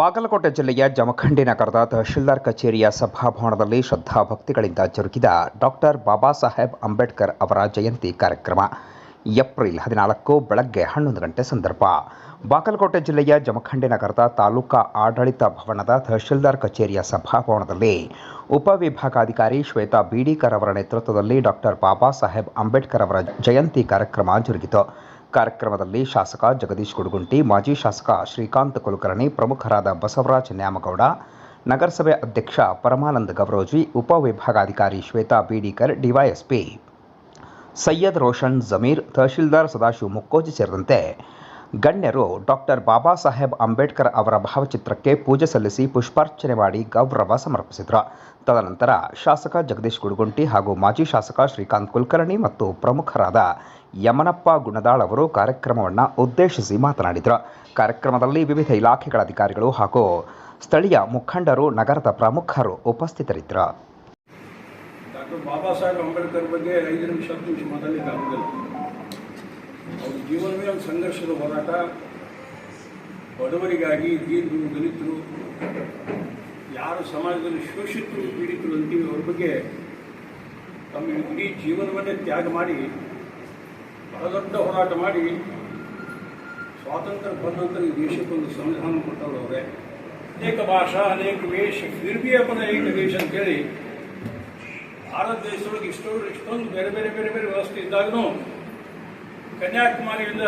ಬಾಗಲಕೋಟೆ ಜಿಲ್ಲೆಯ ಜಮಖಂಡಿ ನಗರದ ತಹಶೀಲ್ದಾರ್ ಕಚೇರಿಯ ಸಭಾಭವನದಲ್ಲಿ ಶ್ರದ್ಧಾಭಕ್ತಿಗಳಿಂದ ಜರುಗಿದ ಡಾಕ್ಟರ್ ಬಾಬಾ ಸಾಹೇಬ್ ಅಂಬೇಡ್ಕರ್ ಅವರ ಜಯಂತಿ ಕಾರ್ಯಕ್ರಮ. ಏಪ್ರಿಲ್ ಹದಿನಾಲ್ಕು ಬೆಳಗ್ಗೆ ಹನ್ನೊಂದು ಗಂಟೆ ಸಂದರ್ಭ. ಬಾಗಲಕೋಟೆ ಜಿಲ್ಲೆಯ ಜಮಖಂಡಿ ನಗರದ ತಾಲೂಕಾ ಆಡಳಿತ ಭವನದ ತಹಶೀಲ್ದಾರ್ ಕಚೇರಿಯ ಸಭಾಭವನದಲ್ಲಿ ಉಪವಿಭಾಗಾಧಿಕಾರಿ ಶ್ವೇತಾ ಬೀಡಿಕರ್ ಅವರ ನೇತೃತ್ವದಲ್ಲಿ ಡಾಕ್ಟರ್ ಬಾಬಾ ಸಾಹೇಬ್ ಅಂಬೇಡ್ಕರ್ ಅವರ ಜಯಂತಿ ಕಾರ್ಯಕ್ರಮ ಜರುಗಿತು. ಕಾರ್ಯಕ್ರಮದಲ್ಲಿ ಶಾಸಕ ಜಗದೀಶ್ ಗುಡಗುಂಟಿ, ಮಾಜಿ ಶಾಸಕ ಶ್ರೀಕಾಂತ್ ಕುಲಕರ್ಣಿ, ಪ್ರಮುಖರಾದ ಬಸವರಾಜ್ ನ್ಯಾಮಗೌಡ, ನಗರಸಭೆ ಅಧ್ಯಕ್ಷ ಪರಮಾನಂದ ಗವರೋಜಿ ಉಪವಿಭಾಗಾಧಿಕಾರಿ ಶ್ವೇತಾ ಬೀಡಿಕರ್, ಡಿವೈಎಸ್ಪಿ ಸೈಯದ್ ರೋಷನ್ ಜಮೀರ್, ತಹಶೀಲ್ದಾರ್ ಸದಾಶಿವ ಮುಕ್ಕೋಜಿ ಸೇರಿದಂತೆ ಗಣ್ಯರು ಡಾಕ್ಟರ್ ಬಾಬಾ ಸಾಹೇಬ್ ಅಂಬೇಡ್ಕರ್ ಅವರ ಭಾವಚಿತ್ರಕ್ಕೆ ಪೂಜೆ ಸಲ್ಲಿಸಿ ಪುಷ್ಪಾರ್ಚನೆ ಮಾಡಿ ಗೌರವ ಸಮರ್ಪಿಸಿದರು. ತದನಂತರ ಶಾಸಕ ಜಗದೀಶ್ ಗುಡಗುಂಟಿ ಹಾಗೂ ಮಾಜಿ ಶಾಸಕ ಶ್ರೀಕಾಂತ್ ಕುಲಕರ್ಣಿ ಮತ್ತು ಪ್ರಮುಖರಾದ ಯಮನಪ್ಪ ಗುಣದಾಳ್ ಅವರು ಕಾರ್ಯಕ್ರಮವನ್ನು ಉದ್ದೇಶಿಸಿ ಮಾತನಾಡಿದರು. ಕಾರ್ಯಕ್ರಮದಲ್ಲಿ ವಿವಿಧ ಇಲಾಖೆಗಳ ಅಧಿಕಾರಿಗಳು ಹಾಗೂ ಸ್ಥಳೀಯ ಮುಖಂಡರು, ನಗರದ ಪ್ರಮುಖರು ಉಪಸ್ಥಿತರಿದ್ದರು. ಡಾಕ್ಟರ್ ಬಾಬಾ ಸಾಹೇಬ್ ಅಂಬೇಡ್ಕರ್ ಬಗ್ಗೆ ಐದು ನಿಮಿಷ ಹತ್ತು ನಿಮಿಷ ಮಾತಾಡಲಿಕ್ಕೆ ಆಗೋದಿಲ್ಲ. ಅವ್ರ ಜೀವನವೇ ಒಂದು ಸಂಘರ್ಷದ ಹೋರಾಟ. ಬಡವರಿಗಾಗಿ ದೀರ್ಘರು ದಲಿತರು, ಯಾರು ಸಮಾಜದಲ್ಲಿ ಶೋಷಿತರು, ಪೀಡಿತರು ಅಂತೀವಿ, ಅವ್ರ ಬಗ್ಗೆ ತಮ್ಮ ಇಡೀ ಜೀವನವನ್ನೇ ತ್ಯಾಗ ಮಾಡಿ ದೊಡ್ಡ ಹೋರಾಟ ಮಾಡಿ ಸ್ವಾತಂತ್ರ್ಯ ಬಂದಂತ ಈ ದೇಶಕ್ಕೊಂದು ಸಂವಿಧಾನ ಕೊಟ್ಟವರು ಅವರೇ ಅನೇಕ ಭಾಷಾ, ಅನೇಕ ವೇಷ ಅಪನ ಏಕ ದೇಶ ಅಂತೇಳಿ ಭಾರತ ದೇಶದೊಳಗೆ ಇಷ್ಟೊಂದು ಇಷ್ಟೊಂದು ಬೇರೆ ಬೇರೆ ಬೇರೆ ಬೇರೆ ವ್ಯವಸ್ಥೆ ಇದ್ದಾಗೂ ಕನ್ಯಾಕುಮಾರಿಯಿಂದ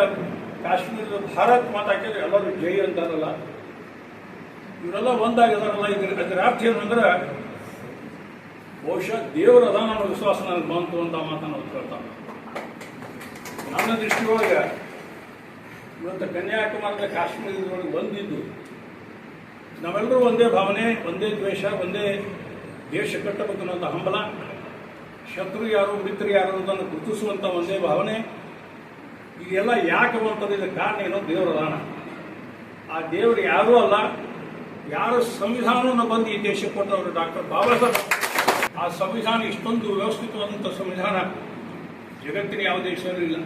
ಕಾಶ್ಮೀರದ ಭಾರತ್ ಮಾತಾಕಿದ್ರೆ ಎಲ್ಲರೂ ಜೈ ಅಂತಾರಲ್ಲ. ಇವರೆಲ್ಲ ಒಂದಾಗಿದಾರಲ್ಲ, ಇದ್ರ ಅದರ ಅರ್ಥ ಏನು ಬಹುಶಃ ದೇವರ ಅದಾನ ವಿಶ್ವಾಸ ನನಗೆ ಬಂತು ಅಂತ ಮಾತನ್ನು ಕೇಳ್ತಾನೆ ನನ್ನ ದೃಷ್ಟಿಯೊಳಗೆ ಇವತ್ತು ಕನ್ಯಾಕುಮಾರದ ಕಾಶ್ಮೀರದೊಳಗೆ ಬಂದಿದ್ದು, ನಾವೆಲ್ಲರೂ ಒಂದೇ ಭಾವನೆ, ಒಂದೇ ದ್ವೇಷ, ಒಂದೇ ದೇಶ ಕಟ್ಟಬೇಕು ಅನ್ನೋಂಥ ಹಂಬಲ. ಶತ್ರು ಯಾರು ಮಿತ್ರ ಯಾರು ಅನ್ನೋದನ್ನು ಗುರುತಿಸುವಂಥ ಒಂದೇ ಭಾವನೆ. ಇದೆಲ್ಲ ಯಾಕೆ ಬಂತದ ಕಾರಣ ಏನೋ ದೇವರ ದಾನ. ಆ ದೇವರು ಯಾರೂ ಅಲ್ಲ, ಯಾರು ಸಂವಿಧಾನವನ್ನು ಬಂದು ಈ ದೇಶಕ್ಕೆ ಕೊಟ್ಟವರು ಡಾಕ್ಟರ್ ಬಾಬಾ ಸಾಹೇಬ್. ಆ ಸಂವಿಧಾನ ಇಷ್ಟೊಂದು ವ್ಯವಸ್ಥಿತವಾದಂಥ ಸಂವಿಧಾನ. ಜಗತ್ತಿನ ಯಾವ ದೇಶದಲ್ಲೂ ಇಲ್ಲ.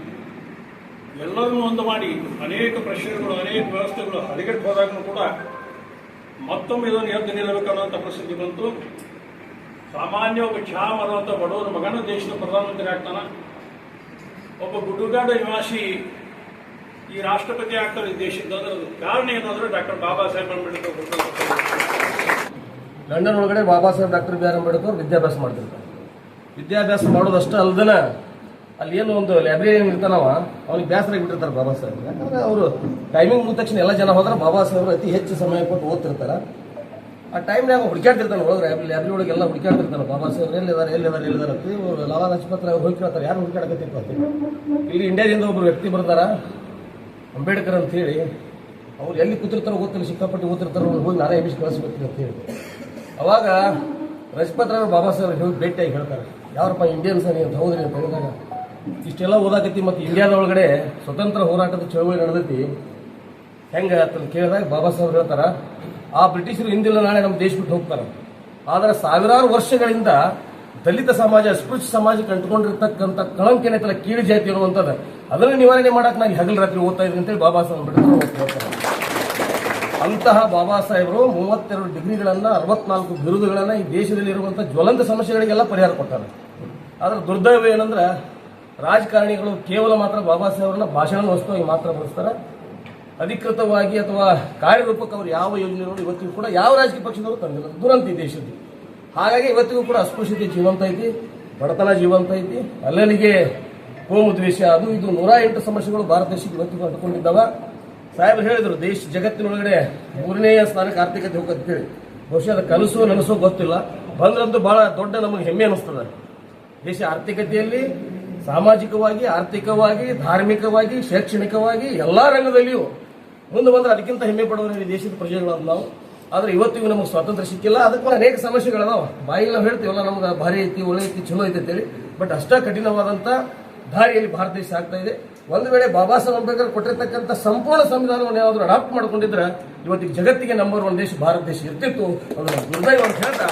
ಎಲ್ಲರನ್ನೂ ಒಂದು ಮಾಡಿ, ಅನೇಕ ಪ್ರಶ್ನೆಗಳು, ಅನೇಕ ವ್ಯವಸ್ಥೆಗಳು ಹದಗೆಟ್ಟು ಹೋದಾಗಲೂ ಕೂಡ ಮತ್ತೊಮ್ಮೆ ಇದನ್ನು ಎದ್ದು ನಿಲ್ಲಬೇಕನ್ನುವಂಥ ಪ್ರಸಿದ್ಧಿ ಬಂತು. ಸಾಮಾನ್ಯ ಒಬ್ಬ ಚಹಾ ಅನ್ನುವಂಥ ಬಡವರ ಮಗನ ದೇಶದ ಪ್ರಧಾನಮಂತ್ರಿ ಆಗ್ತಾನ. ಒಬ್ಬ ಗುಡ್ಡುಗಾಡ ನಿವಾಸಿ ಈ ರಾಷ್ಟ್ರಪತಿ ಆಗ್ತಾರೆ ದೇಶದ ಕಾರಣ ಏನಂದ್ರೆ ಡಾಕ್ಟರ್ ಬಾಬಾ ಸಾಹೇಬ್ ಅಂಬೇಡ್ಕರ್ ಲಂಡನ್ ಒಳಗಡೆ Baba Saheb doctor B R Ambedkar ವಿದ್ಯಾಭ್ಯಾಸ ಮಾಡ್ತಿರ್ತಾರೆ. ವಿದ್ಯಾಭ್ಯಾಸ ಮಾಡೋದಷ್ಟೇ ಅಲ್ದನ ಅಲ್ಲಿ ಏನು ಒಂದು ಲೈಬ್ರರಿಯನ್ ಇರ್ತಾನವ, ಅವ್ನಿಗೆ ಬೇಸರ ಬಿಟ್ಟಿರ್ತಾರೆ ಬಾಬಾ ಸಾಹೇಬ್. ಯಾಕಂದ್ರೆ ಅವರು ಟೈಮಿಂಗ್ ಮುಗಿದ ತಕ್ಷಣ ಎಲ್ಲ ಜನ ಹೋದ್ರೆ ಬಾಬಾ ಸಾಹೇಬ್ರು ಅತಿ ಹೆಚ್ಚು ಸಮಯ ಕೊಟ್ಟು ಓದ್ತಿರ್ತಾರೆ. ಆ ಟೈಮ್ನಾಗ ಹುಡುಕಾಡ್ತಿರ್ತಾನೆ ಒಳಗೆ ಲೈಬ್ರರಿ ಒಳಗೆ ಎಲ್ಲ ಹುಡುಕಾಡ್ತಿರ್ತಾನೆ ಬಾಬಾ ಸಾಹೇಬ್ ಎಲ್ಲಿದ್ದಾರೆ ಎಲ್ಲಿದ್ದಾರೆ ಎಲ್ಲಿದ್ದಾರೆ ಅಂತ ಇವರು ಲಜಪತ್ ರಾವ್ ಹೋಗಿ ಕೇಳ್ತಾರೆ. ಯಾರು ಹುಡುಕಾಡಕತ್ತಿಪ್ಪ ಅಂತ ಇಲ್ಲಿ ಇಂಡಿಯಾದಿಂದ ಒಬ್ಬರು ವ್ಯಕ್ತಿ ಬರ್ತಾರ ಅಂಬೇಡ್ಕರ್ ಅಂತ ಹೇಳಿ. ಅವ್ರು ಎಲ್ಲಿ ಕೂತಿರ್ತಾರೋ ಗೊತ್ತಿಲ್ಲ, ಸಿಕ್ಕಾಪಟ್ಟಿ ಓದ್ತಿರ್ತಾರೋ ಹೋಗಿ ನಾನೇ ಎಬ್ಬಿಸಿ ಕಳಿಸ್ಬೇಕು ಅಂತ ಹೇಳಿ. ಅವಾಗ ರಜಪತ್ರ ಬಾಬಾ ಸಾಹೇಬ್ರು ಹೋಗಿ ಭೇಟಿಯಾಗಿ ಹೇಳ್ತಾರೆ. ಯಾರಪ್ಪ ಇಂಡಿಯನ್ಸ್ ಅಂತ, ಹೌದ್ರಿ ಅಂತ ಹೇಳಿದಾಗ ಇಷ್ಟೆಲ್ಲ ಓದಾಕತಿ ಮತ್ತು ಇಂಡಿಯಾದ ಒಳಗಡೆ ಸ್ವತಂತ್ರ ಹೋರಾಟದ ಚಳವಳಿ ನಡೆದೈತಿ. ಹೆಂಗೆ ಕೇಳಿದಾಗ ಬಾಬಾ ಸಾಹೇಬ್ ಹೇಳ್ತಾರ, ಆ ಬ್ರಿಟಿಷರು ಹಿಂದಿಲ್ಲ ನಾಳೆ ನಮ್ಮ ದೇಶ ಬಿಟ್ಟು ಹೋಗ್ತಾರೆ. ಆದರೆ ಸಾವಿರಾರು ವರ್ಷಗಳಿಂದ ದಲಿತ ಸಮಾಜ, ಅಸ್ಪೃಶ್ಯ ಸಮಾಜಕ್ಕೆ ಅಂಟ್ಕೊಂಡಿರ್ತಕ್ಕಂಥ ಕಳಂಕ ಏನೈತಲ್ಲ ಕೀಳು ಜಾತಿ ಅನ್ನುವಂಥದ್ದು, ಅದನ್ನು ನಿವಾರಣೆ ಮಾಡಕ್ಕೆ ನಾನು ಹಗಲು ರಾತ್ರಿ ಓದ್ತಾ ಇದ್ದೀನಿ ಅಂತೇಳಿ ಬಾಬಾ ಸಾಹೇಬ್ ಹೇಳ್ತಾರೆ. ಅಂತಹ ಬಾಬಾ ಸಾಹೇಬರು ಮೂವತ್ತೆರಡು ಡಿಗ್ರಿಗಳನ್ನು, ಅರವತ್ನಾಲ್ಕು ಬಿರುದುಗಳನ್ನು ಈ ದೇಶದಲ್ಲಿ ಇರುವಂಥ ಜ್ವಲಂತ ಸಮಸ್ಯೆಗಳಿಗೆಲ್ಲ ಪರಿಹಾರ ಕೊಟ್ಟಾರೆ. ಆದ್ರೆ ದುರ್ದೈವ ಏನಂದ್ರೆ ರಾಜಕಾರಣಿಗಳು ಕೇವಲ ಮಾತ್ರ ಬಾಬಾ ಸಾಹೇಬ್ರನ್ನ ಭಾಷಣ ವಸ್ತುವಾಗಿ ಮಾತ್ರ ಬಳಸ್ತಾರೆ. ಅಧಿಕೃತವಾಗಿ ಅಥವಾ ಕಾರ್ಯರೂಪಕ್ಕೆ ಅವರು ಯಾವ ಯೋಜನೆಗಳು ಇವತ್ತಿಗೂ ಕೂಡ ಯಾವ ರಾಜಕೀಯ ಪಕ್ಷದವರು ತಂದಿಲ್ಲ ದುರಂತ ಈ ಹಾಗಾಗಿ ಇವತ್ತಿಗೂ ಕೂಡ ಅಸ್ಪೃಶ್ಯತೆ ಜೀವಂತ ಐತಿ, ಬಡತನ ಜೀವಂತ ಐತಿ. ಅಲ್ಲಲ್ಲಿಗೆ ಕೋಮು ದ್ವೇಷ, ಅದು ಇದು ನೂರ ಎಂಟು ಸಮಸ್ಯೆಗಳು ಭಾರತ ದೇಶಕ್ಕೆ ಇವತ್ತಿಗೂ ಅಂಟಿಕೊಂಡಿದ್ದಾವ. ಸಾಹೇಬರು ಹೇಳಿದರು, ದೇಶ ಜಗತ್ತಿನೊಳಗಡೆ ಮೂರನೆಯ ಸ್ಥಾನಕ್ಕೆ ಆರ್ಥಿಕತೆ ಹೋಗೋದು ಕೇಳಿ ಬಹುಶಃ ಅದು ಕನಸು ನನಸೋ ಗೊತ್ತಿಲ್ಲ. ಬಂದ್ರಂತೂ ಬಹಳ ದೊಡ್ಡ ನಮಗೆ ಹೆಮ್ಮೆ ಅನಿಸ್ತದೆ. ದೇಶ ಆರ್ಥಿಕತೆಯಲ್ಲಿ ಸಾಮಾಜಿಕವಾಗಿ, ಆರ್ಥಿಕವಾಗಿ, ಧಾರ್ಮಿಕವಾಗಿ, ಶೈಕ್ಷಣಿಕವಾಗಿ ಎಲ್ಲಾ ರಂಗದಲ್ಲಿಯೂ ಮುಂದೆ ಬಂದ್ರೆ ಅದಕ್ಕಿಂತ ಹೆಮ್ಮೆ ಪಡುವ ಈ ದೇಶದ ಪ್ರಜೆಗಳಾದ ನಾವು. ಆದ್ರೆ ಇವತ್ತಿಗೂ ನಮಗೆ ಸ್ವಾತಂತ್ರ್ಯ ಸಿಕ್ಕಿಲ್ಲ. ಅದಕ್ಕೂ ಅನೇಕ ಸಮಸ್ಯೆಗಳದಾವ. ಬಾಯಿಗೆ ನಾವು ಹೇಳ್ತೀವಲ್ಲ ನಮ್ಗೆ ಭಾರಿ ಐತಿ, ಒಳ್ಳೆ ಐತಿ, ಚಲೋ ಐತಿ ಅಂತೇಳಿ. ಬಟ್ ಅಷ್ಟೇ ಕಠಿಣವಾದಂತ ದಾರಿಯಲ್ಲಿ ಭಾರತ ದೇಶ ಆಗ್ತಾ ಇದೆ. ಒಂದು ವೇಳೆ ಬಾಬಾ ಸಾಹೇಬ್ ಅಂಬೇಡ್ಕರ್ ಕೊಟ್ಟಿರ್ತಕ್ಕಂಥ ಸಂಪೂರ್ಣ ಸಂವಿಧಾನವನ್ನು ಯಾವ್ದಾದ್ರು ಅಡಾಪ್ಟ್ ಮಾಡ್ಕೊಂಡಿದ್ರೆ ಇವತ್ತಿಗೆ ಜಗತ್ತಿಗೆ ನಂಬರ್ ಒನ್ ದೇಶ, ಭಾರತ ದೇಶ ಇರ್ತಿತ್ತು ಅದನ್ನು ದುರ್ದೈವ ಅಂತ ಹೇಳ್ತಾ